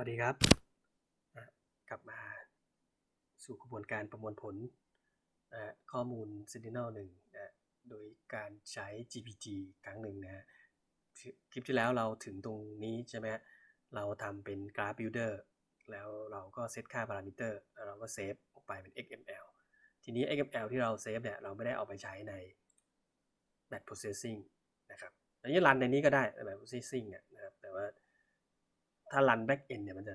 วัสดีครับ กลับมาสู่กระบวนการประมวลผลนะข้อมูล Sentinel 1นะโดยการใช้ GPT ครั้งหนึ่งนะคลิปที่แล้วเราถึงตรงนี้ใช่ไหมเราทำเป็น Graph Builder แล้วเราก็เซตค่าพารามิเตอร์แล้วเราก็เซฟออกไปเป็น XML ทีนี้ XML ที่เราเซฟเนี่ยเราไม่ได้เอาไปใช้ใน Batch Processing นะครับอันนี้รันในนี้ก็ได้แบบ Processing อะนะครับแต่ว่า ถ้ารัน back end เนี่ยมันจะ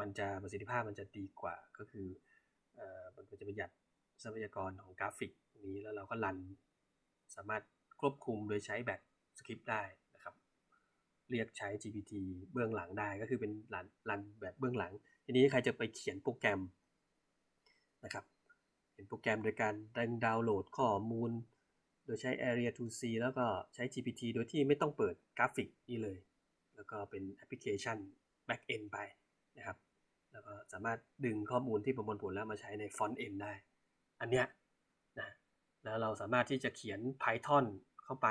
มันจะประสิทธิภาพมันจะดีกว่าก็คือเอ่อมันจะประหยัดทรัพยากรของกราฟิกนี้แล้วเราก็รัน สามารถควบคุมโดยใช้แบบสคริปต์ได้นะครับ เรียกใช้ GPT เบื้องหลังได้ก็คือเป็นรันรันแบบเบื้องหลัง ทีนี้ใครจะไปเขียนโปรแกรมนะครับเขียนโปรแกรมโดยการดาวน์โหลดข้อมูล โดยใช้ Area 2C แล้วก็ใช้ GPT โดยที่ไม่ต้องเปิดกราฟิกนี่เลย แล้วก็เป็นแอปพลิเคชัน back end ไปนะครับ แล้วก็สามารถดึงข้อมูลที่ประมวลผลแล้วมาใช้ใน front end ได้ อันเนี้ยนะแล้วเราสามารถที่จะเขียน Python เข้าไป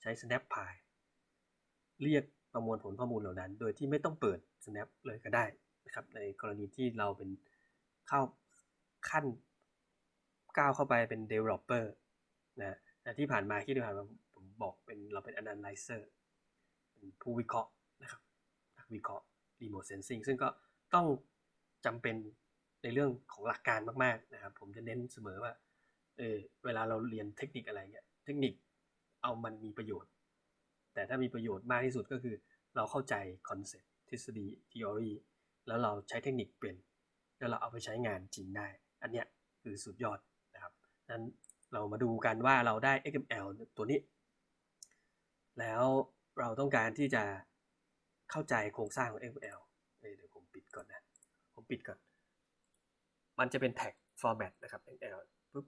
ใช้ snapPy เรียกประมวลผลข้อมูลเหล่านั้น โดยที่ไม่ต้องเปิด snap เลยก็ได้นะครับ ในกรณีที่เราเป็นเข้าขั้นก้าวเข้าไปเป็น developer นะที่ผ่านมาที่ผ่านมาผมบอกเป็นเราเป็น analyzer เป็นผู้วิเคราะห์นะครับนักวิเคราะห์ remote sensing ซึ่งก็ต้องจำเป็นในเรื่องของหลักการมากๆนะครับ ผมจะเน้นเสมอว่าเออเวลาเราเรียนเทคนิคอะไรเงี้ยเทคนิคเอามันมีประโยชน์ แต่ถ้ามีประโยชน์มากที่สุดก็คือ เราเข้าใจคอนเซ็ปต์ทฤษฎี theory แล้วเราใช้เทคนิคเป็น แล้วเราเอาไปใช้งานจริงได้ อันเนี้ยคือสุดยอดนะครับนั้นเรามาดูกันว่าเราได้ XML ตัวนี้ แล้ว เราต้องการที่จะเข้าใจโครงสร้างของ XML เดี๋ยวผมปิดก่อนนะ ผมปิดก่อน มันจะเป็นแท็ก format นะครับ XML ปุ๊บ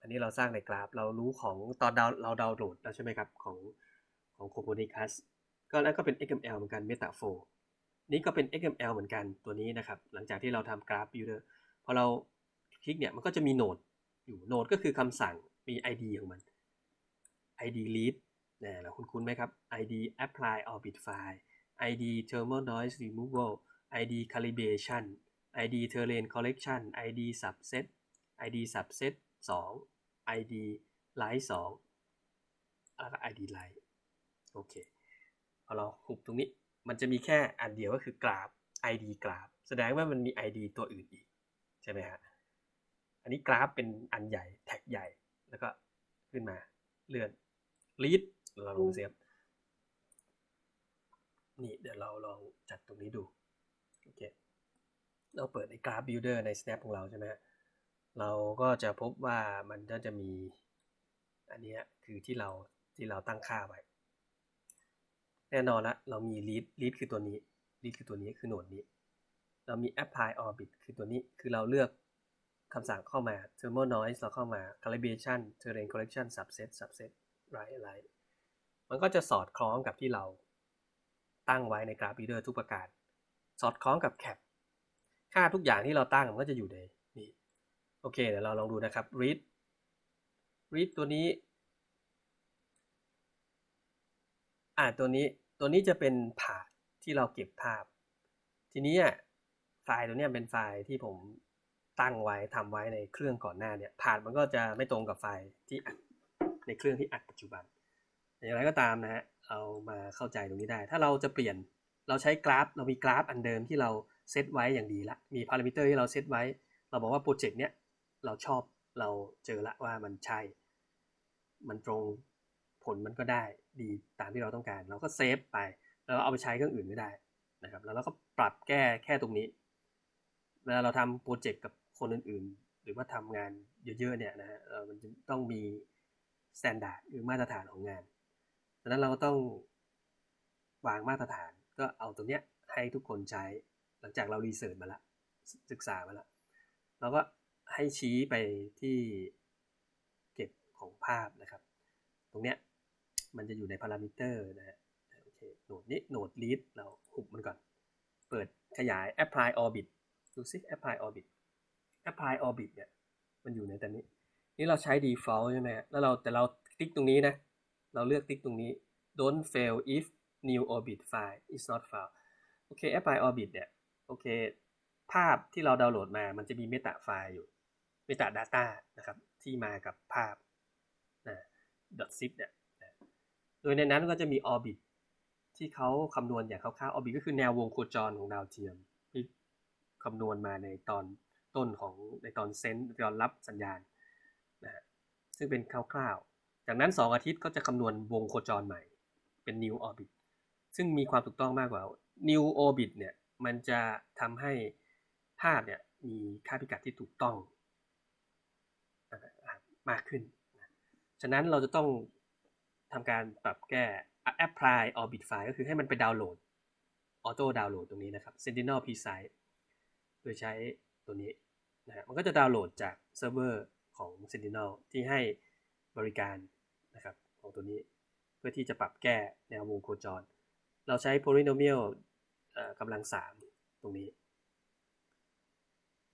อันนี้เราสร้างในกราฟ เรารู้ของตอนดาวเราดาวน์โหลดแล้วใช่ไหมครับ ของของ Copernicus ก็แล้วก็เป็น XML เหมือนกัน Metaphor นี่ก็เป็น XML เหมือนกันตัวนี้นะครับ หลังจากที่เราทำกราฟ builder พอเราคลิกเนี่ยมันก็จะมีโหนดอยู่โหนดก็คือคำสั่งมี ID ของมัน ID read นะเราคุ้นๆไหมครับ ID apply orbit file ID thermal noise removal ID calibration ID terrain correction ID subset ID subset 2 ID light 2แล้วก็ ID light โอเคพอเราหุบตรงนี้มันจะมีแค่อันเดียวก็คือกราฟ ID กราฟ แสดงว่ามันมี ID ตัวอื่นอีก ใช่ไหมฮะอันนี้กราฟเป็นอันใหญ่ แท็กใหญ่แล้วก็ขึ้นมาเลื่อน read ลองเซฟนี่เดี๋ยวเราลองจัดตรงนี้ดูโอเคเราเปิดในกราฟ builder ใน snap ของเราใช่ไหมเราก็จะพบว่ามันก็จะมีอันนี้คือที่เราที่เราตั้งค่าไว้แน่นอนละเรามี read read คือตัวนี้ read คือตัวนี้คือโหนดนี้ เรามี apply orbit คือตัวนี้คือเราเลือกคำสั่งเข้ามา thermal noise เราเข้ามา calibration terrain correction subset subset right right มันก็จะสอดคล้องกับที่เราตั้งไว้ในกราฟ builder ทุกประการ สอดคล้องกับ cap ค่าทุกอย่างที่เราตั้งมันก็จะอยู่ในนี่โอเคเดี๋ยวเราลองดูนะครับ read read ตัวนี้อ่าตัวนี้ตัวนี้จะเป็นผาดที่เราเก็บภาพ ทีนี้ไฟล์ตัวนี้เป็นไฟล์ที่ผมตั้งไว้ทำไว้ในเครื่องก่อนหน้าเนี่ยผาดมันก็จะไม่ตรงกับไฟล์ที่อัดในเครื่องที่อัดปัจจุบัน อย่างไรก็ตามนะฮะเรามาเข้าใจตรงนี้ได้ ถ้าเราจะเปลี่ยนเราใช้กราฟ เรามีกราฟอันเดิมที่เราเซตไว้อย่างดีละมีพารามิเตอร์ที่เราเซตไว้ เราบอกว่าโปรเจกต์เนี้ยเราชอบเราเจอละว่ามันใช่ มันตรงผลมันก็ได้ดีตามที่เราต้องการ เราก็เซฟไปแล้วเอาไปใช้เครื่องอื่นไม่ได้นะครับแล้วเราก็ปรับแก้แค่ตรงนี้เวลาเราทำโปรเจกต์กับคนอื่นๆ หรือว่าทำงานเยอะๆเนี่ยนะฮะมันจะต้องมีสแตนดาร์ดหรือมาตรฐานของงาน ดังนั้นเราก็ต้องวางมาตรฐาน ก็เอาตรงเนี้ยให้ทุกคนใช้ หลังจากเรารีเสิร์ชมาละศึกษามาละเราก็ให้ชี้ไปที่เก็บของภาพนะครับ ตรงเนี้ยมันจะอยู่ในพารามิเตอร์นะฮะโอเคโหนดนี้โหนด read เราหุบมันก่อน เปิดขยาย apply orbit ดูซิ apply orbit apply orbit เนี่ยมันอยู่ในตัวนี้ นี่เราใช้ default ใช่ไหมแล้วเราแต่เราติ๊กตรงนี้นะ เราเลือกติ๊กตรงนี้ don't fail if new orbit file is not found โอเค FI Orbit เนี่ย โอเค ภาพที่เราดาวน์โหลดมา มันจะมีเมตาไฟล์อยู่เมตา Data นะครับ ที่มากับภาพนะ .zip เนี่ยนะโดยในนั้นก็จะมี Orbit ที่เขาคำนวณอย่างคร่าวๆ Orbit ก็คือแนววงโคจรของดาวเทียมที่คำนวณมาในตอนต้นของในตอนเซนตอนรับสัญญาณนะฮะซึ่งเป็นคร่าวๆ จากนั้น 2 อาทิตย์ก็จะคำนวณวงโคจรใหม่ เป็น New Orbit ซึ่งมีความถูกต้องมากกว่า New Orbit เนี่ยมันจะทำให้ภาพเนี่ยมีค่าพิกัดที่ถูกต้องมากขึ้น ฉะนั้นเราจะต้องทำการปรับแก้ apply orbit file ก็คือให้มันไปดาวน์โหลด auto ดาวน์โหลดตรงนี้นะครับ sentinel p s i t e โดยใช้ตัวนี้นะฮะมันก็จะดาวน์โหลดจากเซิร์ฟเวอร์ของ sentinel ที่ให้บริการ นะครับของตัวนี้เพื่อที่จะปรับแก้แนววงโคจร เราใช้ polynomial กำลัง 3 ตรงนี้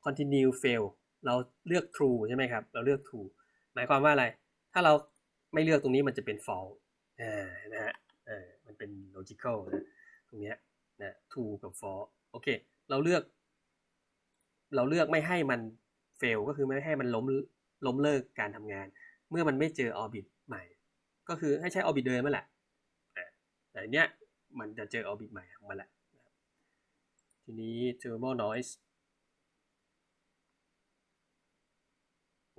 continue fail เราเลือก true ใช่ไหมครับ เราเลือก true หมายความว่าอะไร ถ้าเราไม่เลือกตรงนี้มันจะเป็น false อ่านะฮะเออมันเป็น logical นะตรงเนี้ยนะ true กับ false โอเค เราเลือก เราเลือกไม่ให้มัน fail ก็คือไม่ให้มันล้มล้มเลิกการทำงาน เมื่อมันไม่เจอ orbit ใหม่ ก็คือให้ใช้ orbit เดิมนั่นแหละแต่เนี้ยมันจะเจอ orbit ใหม่ของมันแหละทีนี้ thermal noise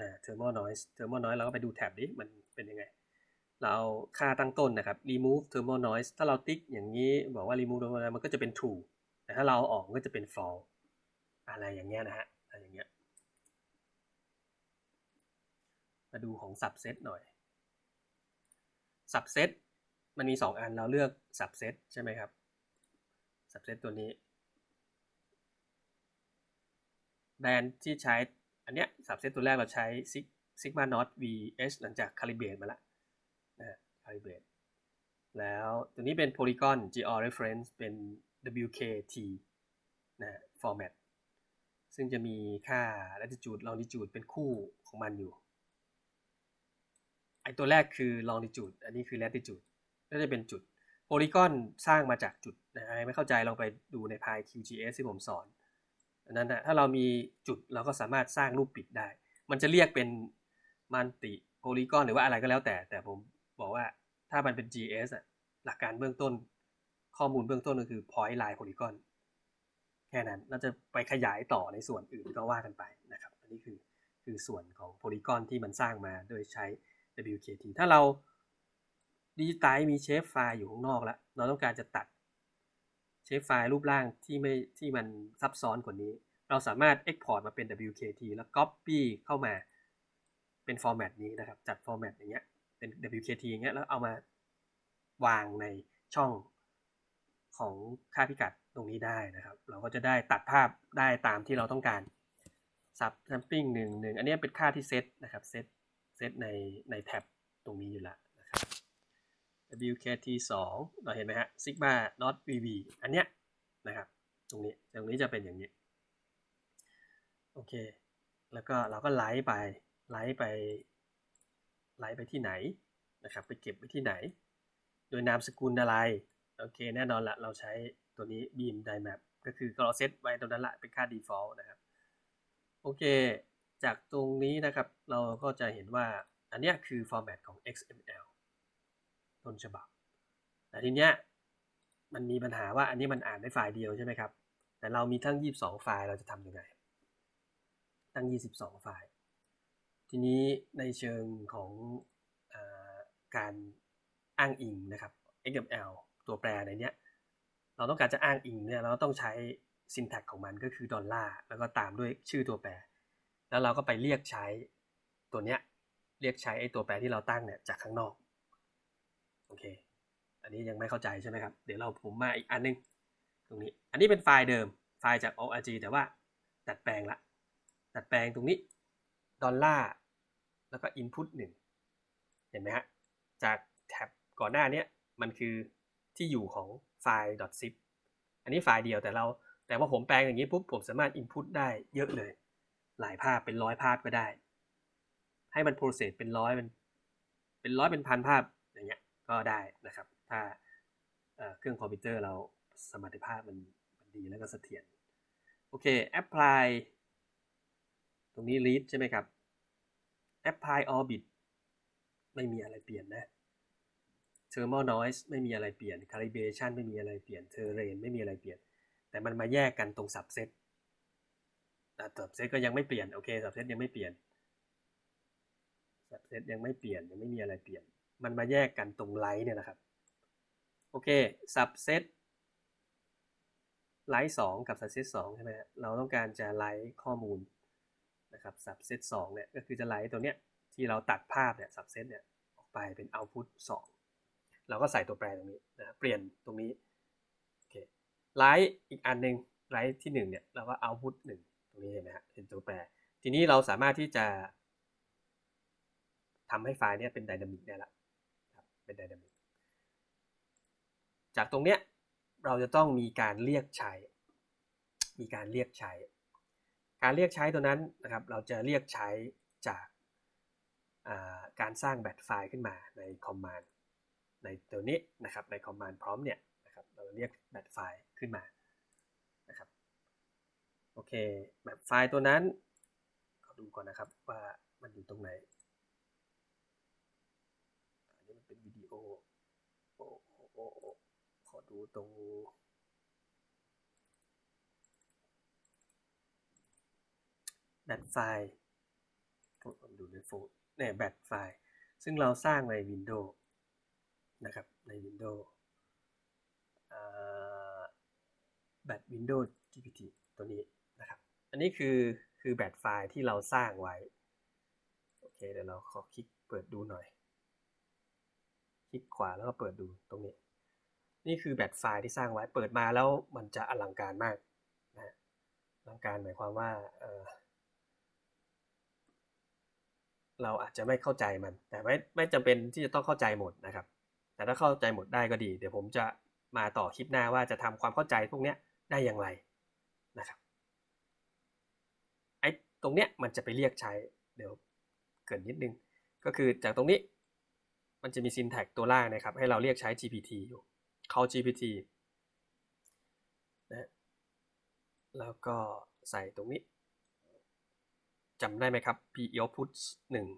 นะ thermal noise thermal noise เราก็ไปดูแท็บดิมันเป็นยังไง เราค่าตั้งต้นนะครับ remove thermal noise ถ้าเราติ๊กอย่างนี้บอกว่า remove thermal noise มันก็จะเป็น true แต่ถ้าเราออกก็จะเป็น false อะไรอย่างเงี้ยนะฮะอะไรอย่างเงี้ย มาดูของ subset หน่อย subset มันมี 2 อันเราเลือก subset ใช่ไหมครับ subset ตัวนี้ แบรนด์ที่ใช้ อันเนี้ย subset ตัวแรกเราใช้ sigma not vh หลังจาก calibrate มาล้วนะ calibrate แล้วตัวนี้เป็น polygon gr reference เป็น wkt นะ format ซึ่งจะมีค่า latitude longitude เป็นคู่ของมันอยู่ ไอตัวแรกคือ longitude อันนี้คือ latitude ก็จะเป็นจุด polygon สร้างมาจากจุดนะไม่เข้าใจลองไปดูในพาย QGS ที่ผมสอนนั้นนะถ้าเรามีจุดเราก็สามารถสร้างรูปปิดได้ มันจะเรียกเป็นมันติโพลีกอนหรือว่าอะไรก็แล้วแต่ แต่ผมบอกว่าถ้ามันเป็น GS อะหลักการเบื้องต้น ข้อมูลเบื้องต้นก็คือ point line polygon แค่นั้นเราจะไปขยายต่อในส่วนอื่นก็ว่ากันไปนะครับ อันนี้คือคือส่วนของโพลีกอนที่มันสร้างมาโดยใช้ WKT ถ้าเราดิจิตายมีเชฟไฟล์อยู่ข้างนอกแล้ว เราต้องการจะตัดเชฟไฟล์รูปร่างที่ไม่ที่มันซับซ้อนกว่านี้ เราสามารถ Export มาเป็น WKT แล้ว Copy เข้ามาเป็นฟอร์แมตนี้นะครับ จัดฟอร์แมตอย่างเงี้ย เป็น WKT อย่างเงี้ย แล้วเอามาวางในช่องของค่าพิกัดตรงนี้ได้นะครับ เราก็จะได้ตัดภาพได้ตามที่เราต้องการ sub sampling หนึ่งหนึ่งอันนี้เป็นค่าที่เซตนะครับ เซต ซตในในแท็บตรงนี้อยู่แล้วนะครับ WKT 2เราเห็นไหมฮะ sigma not VB อันเนี้ยนะครับ ตรงนี้ ตรงนี้จะเป็นอย่างนี้ โอเค แล้วก็เราก็ไลฟ์ไป ไลฟ์ไป ไลฟ์ไปที่ไหนนะครับ ไปเก็บไว้ที่ไหน โดยนามสกุลอะไร โอเค แน่นอนละเราใช้ตัวนี้ beam dimap ก็คือเราเซตไว้ตรงนั้นละเป็นค่า default นะครับ โอเค จากตรงนี้นะครับ เราก็จะเห็นว่าอันนี้คือ format ของ XML ต้นฉบับ แต่ทีเนี้ยมันมีปัญหาว่าอันนี้มันอ่านได้ไฟล์เดียวใช่ไหมครับ แต่เรามีทั้ง 22 ไฟล์เราจะทำยังไงตั้ง 22 ไฟล์ ทีนี้ในเชิงของอการอ้างอิงนะครับ XML ตัวแปรในเนี้ย เราต้องการจะอ้างอิงเนี่ยเราต้องใช้ syntax ของมันก็คือดอลลาร์แล้วก็ตามด้วยชื่อตัวแปร แล้วเราก็ไปเรียกใช้ตัวเนี้ยเรียกใช้ไอ้ตัวแปรที่เราตั้งเนี่ยจากข้างนอกโอเค อันนี้ยังไม่เข้าใจใช่ไหมครับ เดี๋ยวเราผมมาอีกอันนึงตรงนี้ อันนี้เป็นไฟล์เดิม ไฟล์จาก org แต่ว่าดัดแปลงละ ดัดแปลงตรงนี้ ดอลลาร์ แล้วก็ input 1 เห็นไหมฮะ จากแท็บก่อนหน้านี้มันคือที่อยู่ของไฟล์ .zip อันนี้ไฟล์เดียวแต่เรา แต่ว่าผมแปลงอย่างนี้ปุ๊บ ผมสามารถ input ได้เยอะเลย หลายภาพเป็นร้อยภาพก็ได้ ให้มัน process เป็นร้อยเป็นเป็นร้อยเป็นพันภาพอย่างเงี้ยก็ได้นะครับ ถ้าเครื่องคอมพิวเตอร์เราสมรรถภาพมันดีแล้วก็เสถียรโอเค apply ตรงนี้ read ใช่ไหมครับ apply orbit ไม่มีอะไรเปลี่ยนนะ thermal noise ไม่มีอะไรเปลี่ยน calibration ไม่มีอะไรเปลี่ยน terrain ไม่มีอะไรเปลี่ยน แต่มันมาแยกกันตรง subset แต่ subset ก็ยังไม่เปลี่ยนโอเค subset ยังไม่เปลี่ยน subset ยังไม่เปลี่ยนยังไม่มีอะไรเปลี่ยน มันมาแยกกันตรงไลท์เนี่ยนะครับโอเค subset ไลท์สองกับ subset สองใช่ไหมฮะเราต้องการจะไลท์ข้อมูลนะครับ subset สองเนี่ยก็คือจะไลท์ตัวเนี้ยที่เราตัดภาพเนี่ย subset เนี่ยออกไปเป็น output สองเราก็ใส่ตัวแปรตรงนี้นะเปลี่ยนตรงนี้โอเคไลท์อีกอันหนึ่งไลท์ที่หนึ่งเนี่ยเราก็ output หนึ่ง ตรงนี้เห็นไหมฮะเป็นตัวแปร ทีนี้เราสามารถที่จะทำให้ไฟล์นี้เป็นไดนามิกได้ละครับเป็นไดนามิกจากตรงเนี้ยเราจะต้องมีการเรียกใช้ มีการเรียกใช้ การเรียกใช้ตัวนั้นนะครับ เราจะเรียกใช้จากการสร้างแบตไฟล์ขึ้นมาในคอมมานด์ในตัวนี้นะครับ ในคอมมานด์พร้อมเนี่ยนะครับ เราเรียกแบตไฟล์ขึ้นมา โอเค แบตไฟล์ตัวนั้นเขอดูก่อนนะครับว่ามันอยู่ตรงไหน อันนี้มันเป็นวิดีโอโอ้โอ้โอ้โอ้ขอดูตรงแบตไฟล์ผมดูในโฟล์เนี่ยแบตไฟล์ ซึ่งเราสร้างใน Windows นะครับ ใน Windows แบต Windows GPT ตัวนี้ อันนี้คือคือแบตไฟล์ที่เราสร้างไว้ โอเคเดี๋ยวเราขอคลิกเปิดดูหน่อย คลิกขวาแล้วก็เปิดดูตรงนี้ นี่คือแบตไฟล์ที่สร้างไว้เปิดมาแล้วมันจะอลังการมากนะอลังการหมายความว่าเออเราอาจจะไม่เข้าใจมัน แต่ไม่ไม่จำเป็นที่จะต้องเข้าใจหมดนะครับ แต่ถ้าเข้าใจหมดได้ก็ดี เดี๋ยวผมจะมาต่อคลิปหน้าว่าจะทำความเข้าใจพวกนี้ได้อย่างไรนะครับ ตรงเนี้ยมันจะไปเรียกใช้ เดี๋ยวเกินนิดนึง ก็คือจากตรงนี้มันจะมี syntax ตัวล่างนะครับ ให้เราเรียกใช้ GPT อยู่ call GPT นะแล้วก็ใส่ตรงนี้จำได้ไหมครับ p output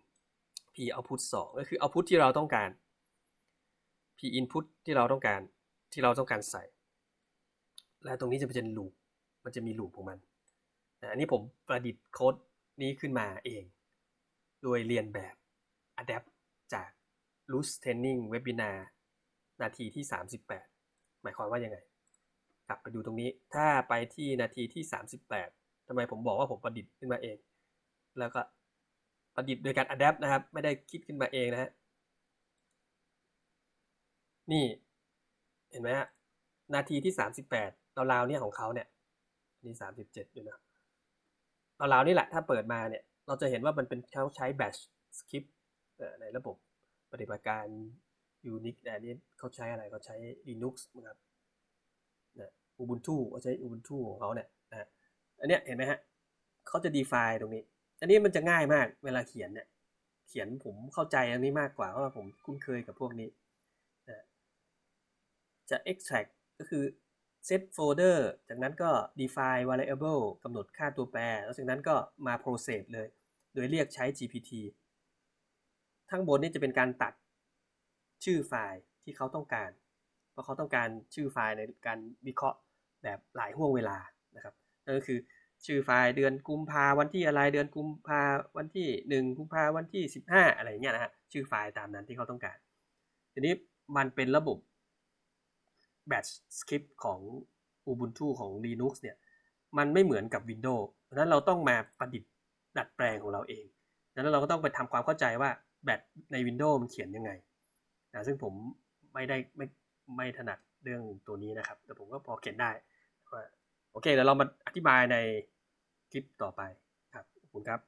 1 p output 2 ก็คือ output ที่เราต้องการ p input ที่เราต้องการที่เราต้องการใส่ และตรงนี้จะเป็นลูปมันจะมีลูปของมัน อันนี้ผมประดิษฐ์โค้ดนี้ขึ้นมาเอง โดยเรียนแบบ adapt จาก l o o s e Training Webinar นาทีที่ 38 หมายความว่ายังไง กลับไปดูตรงนี้ ถ้าไปที่นาทีที่ 38ทำไมผมบอกว่าผมประดิษฐ์ขึ้นมาเอง แล้วก็ประดิษฐ์โดยการ adapt นะครับ ไม่ได้คิดขึ้นมาเองนะฮะ นี่เห็นไหมฮะ นาทีที่ 38ราวๆเนี่ยของเขาเนี่ยนี่37 อยู่นะ ราวนี่แหละถ้าเปิดมาเนี่ยเราจะเห็นว่ามันเป็นเขาใช้ batch script ในระบบปฏิบัติการ Unix อันนี้เขาใช้อะไรเขาใช้ Linux นะครับนะ Ubuntu เขาใช้ Ubuntu ของเขาเนี่ยนะอันเนี้ยเห็นไหมฮะเขาจะ define ตรงนี้ อันนี้มันจะง่ายมากเวลาเขียนเนี่ยเขียนผมเข้าใจอันนี้มากกว่าเพราะว่าผมคุ้นเคยกับพวกนี้นะจะ extract ก็คือ set folder จากนั้นก็ define variable กำหนดค่าตัวแปร แล้วจากนั้นก็มา process เลย โดยเรียกใช้ GPT ข้งบนนี่จะเป็นการตัดชื่อไฟล์ที่เขาต้องการ เพราะเขาต้องการชื่อไฟล์ในการวิเคราะห์แบบหลายห่วงเวลานะครับนั่นก็คือชื่อไฟล์เดือนกุมภาวันที่อะไรเดือนกุมภาวันที่ 1 กุมภาวันที่ 15 อะไรเงี้ยนะฮะชื่อไฟล์ตามนั้นที่เขาต้องการ ทีนี้มันเป็นระบบ batch script ของ Ubuntu ของ Linux เนี่ย มันไม่เหมือนกับ Windows เพราะนั้นเราต้องมาประดิษฐ์ดัดแปลงของเราเองดังนั้นเราก็ต้องไปทำความเข้าใจว่าแบตใน Windows มันเขียนยังไงนะซึ่งผมไม่ได้ไม่ไม่ถนัดเรื่องตัวนี้นะครับ แต่ผมก็พอเขียนได้ว่าโอเคเดี๋ยวเรามาอธิบายในคลิปต่อไปครับขอบคุณครับ